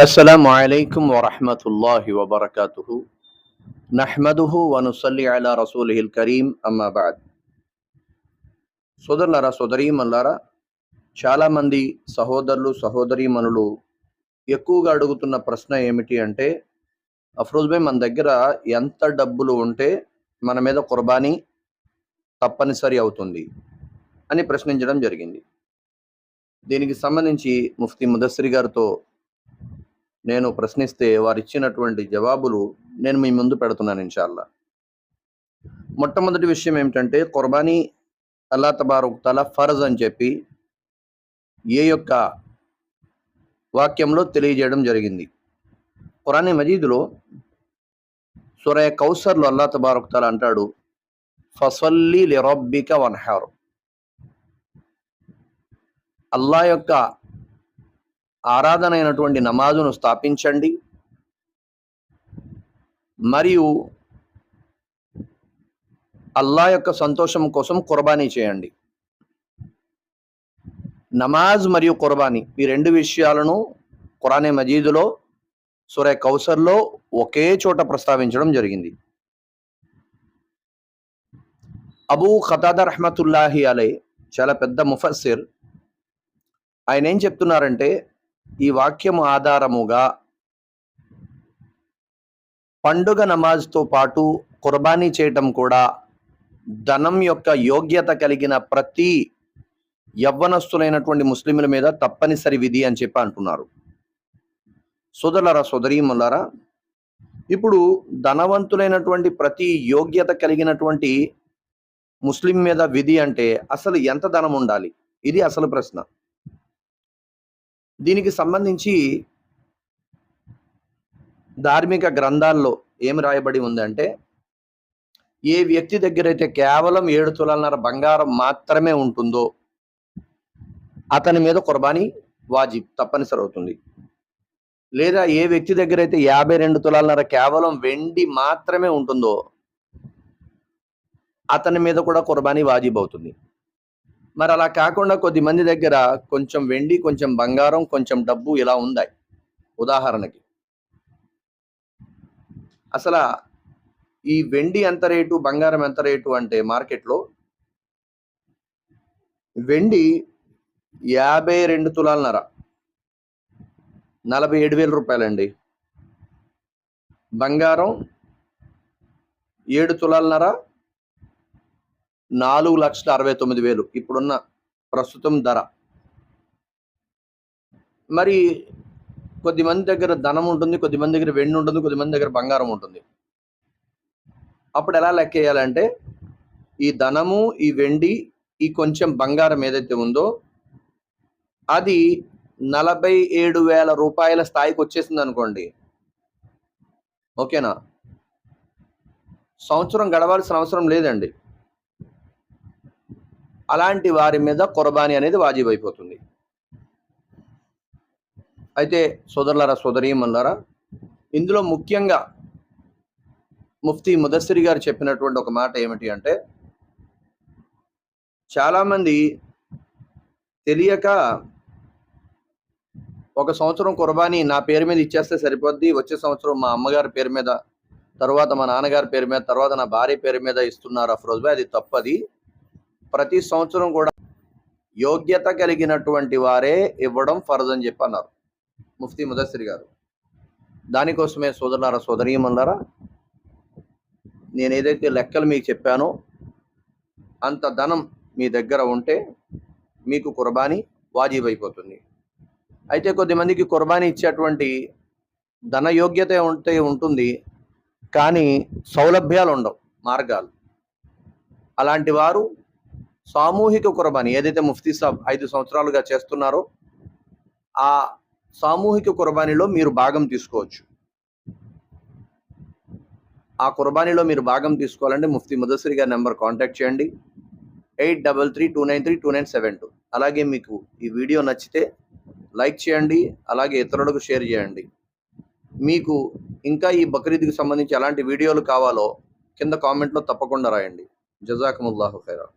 السلام عليكم ورحمة الله وبركاته نحمده ونصلي على رسوله الكريم أما بعد సోదరులారా సోదరీమల్లారా చాలామంది సహోదరులు సహోదరీమణులు ఎక్కువగా అడుగుతున్న ప్రశ్న ఏమిటి అంటే అఫ్రోజ్ భాయ్ మన దగ్గర ఎంత డబ్బులు ఉంటే మన మీద కుర్బానీ తప్పనిసరి అవుతుంది అని ప్రశ్నించడం జరిగింది దీనికి సంబంధించి ముఫ్తీ ముదస్సిరి గారితో నేను ప్రశ్నిస్తే వారు ఇచ్చినటువంటి జవాబులు నేను మీ ముందు పెడుతున్నాను ఇన్షాల్లా. మొట్టమొదటి విషయం ఏమిటంటే కుర్బానీ అల్లా తబారుక్ తల ఫరజ్ అని చెప్పి ఏ యొక్క వాక్యంలో తెలియజేయడం జరిగింది. ఖురానీ మజీదులో సురయ కౌసర్లో అల్లా తబారుక్ తల అంటాడు ఫసల్లీ లిరబ్బిక వన్హారు. అల్లా యొక్క ఆరాధన అయినటువంటి నమాజును స్థాపించండి. మరియు అల్లా యొక్క సంతోషం కోసం కుర్బానీ చేయండి. నమాజ్ మరియు కుర్బానీ ఈ రెండు విషయాలను ఖురానే మజీదులో సురే కౌసర్లో ఒకే చోట ప్రస్తావించడం జరిగింది. అబూ ఖతాద రహమతుల్లాహి అలై చాలా పెద్ద ముఫస్సిర్. ఆయన ఏం చెప్తున్నారంటే ఈ వాక్యము ఆధారముగా పండుగ నమాజ్తో పాటు కుర్బానీ చేయటం కూడా ధనం యొక్క యోగ్యత కలిగిన ప్రతి యవ్వనస్తులైనటువంటి ముస్లింల మీద తప్పనిసరి విధి అని చెప్పి అంటున్నారు. సోదరులరా సోదరీములరా ఇప్పుడు ధనవంతులైనటువంటి ప్రతి యోగ్యత కలిగినటువంటి ముస్లిం మీద విధి అంటే అసలు ఎంత ధనం ఉండాలి? ఇది అసలు ప్రశ్న. దీనికి సంబంధించి ధార్మిక గ్రంథాల్లో ఏం రాయబడి ఉందంటే ఏ వ్యక్తి దగ్గర అయితే కేవలం ఏడు తులాలన్నర బంగారం మాత్రమే ఉంటుందో అతని మీద కుర్బానీ వాజిబ్ తప్పనిసరి అవుతుంది. లేదా ఏ వ్యక్తి దగ్గర అయితే యాభై రెండు తులాలన్నర కేవలం వెండి మాత్రమే ఉంటుందో అతని మీద కూడా కుర్బానీ వాజిబ్ అవుతుంది. మరి అలా కాకుండా కొద్ది మంది దగ్గర కొంచెం వెండి కొంచెం బంగారం కొంచెం డబ్బు ఇలా ఉందాయి ఉదాహరణకి. అసలు ఈ వెండి ఎంత రేటు బంగారం ఎంత రేటు అంటే మార్కెట్లో వెండి యాభై రెండు తులాలన్నర. నలభై ఏడు వేల రూపాయలండి. బంగారం ఏడు తులాలన్నర నాలుగు లక్షల అరవై తొమ్మిది వేలు ఇప్పుడున్న ప్రస్తుతం ధర. మరి కొద్దిమంది దగ్గర ధనం ఉంటుంది కొద్దిమంది దగ్గర వెండి ఉంటుంది కొద్దిమంది దగ్గర బంగారం ఉంటుంది. అప్పుడు ఎలా లెక్క వేయాలంటే ఈ ధనము ఈ వెండి ఈ కొంచెం బంగారం ఏదైతే ఉందో అది నలభై ఏడు వేల రూపాయల స్థాయికి వచ్చేసింది అనుకోండి ఓకేనా? సంవత్సరం గడవాల్సిన అవసరం లేదండి. అలాంటి వారి మీద కుర్బానీ అనేది వాజిబ్ అయిపోతుంది అయితే సోదరులారా సోదరీమన్నారా ఇందులో ముఖ్యంగా ముఫ్తీ ముదస్సిరి గారు చెప్పినటువంటి ఒక మాట ఏమిటి అంటే చాలామంది తెలియక ఒక సంవత్సరం కుర్బానీ నా పేరు మీద ఇచ్చేస్తే సరిపోద్ది వచ్చే సంవత్సరం మా అమ్మగారి పేరు మీద తర్వాత మా నాన్నగారి పేరు మీద తర్వాత నా భార్య పేరు మీద ఇస్తున్నారు అఫ్రోజ్ భాయ్ అది తప్పది. ప్రతి సంవత్సరం కూడా యోగ్యత కలిగినటువంటి వారే ఇవ్వడం ఫరజ్ అని చెప్పి అన్నారు. ముఫ్తీ ముదస్సిరి గారు. దానికోసమే సోదరులారా సోదరీమన్నారా నేను ఏదైతే లెక్కలు మీకు చెప్పానో అంత ధనం మీ దగ్గర ఉంటే మీకు కుర్బానీ వాజీబ్ అయిపోతుంది. అయితే కొద్దిమందికి కుర్బానీ ఇచ్చేటువంటి ధన యోగ్యత ఉంటే ఉంటుంది కానీ సౌలభ్యాలు ఉండవు మార్గాలు. అలాంటి వారు సామూహిక కుర్బానీ ఏదైతే ముఫ్తీ సాబ్ ఐదు సంవత్సరాలుగా చేస్తున్నారో ఆ సామూహిక కుర్బానీలో మీరు భాగం తీసుకోవచ్చు. ఆ కుర్బానీలో మీరు భాగం తీసుకోవాలంటే ముఫ్తీ ముదస్సరి గారి నెంబర్ కాంటాక్ట్ చేయండి. Eight double three two nine three two nine seven two. అలాగే మీకు ఈ వీడియో నచ్చితే లైక్ చేయండి అలాగే ఇతరులకు షేర్ చేయండి. మీకు ఇంకా ఈ బక్రీద్కి సంబంధించి ఎలాంటి వీడియోలు కావాలో కింద కామెంట్లో తప్పకుండా రాయండి. జజాకముల్లాహు ఖైరా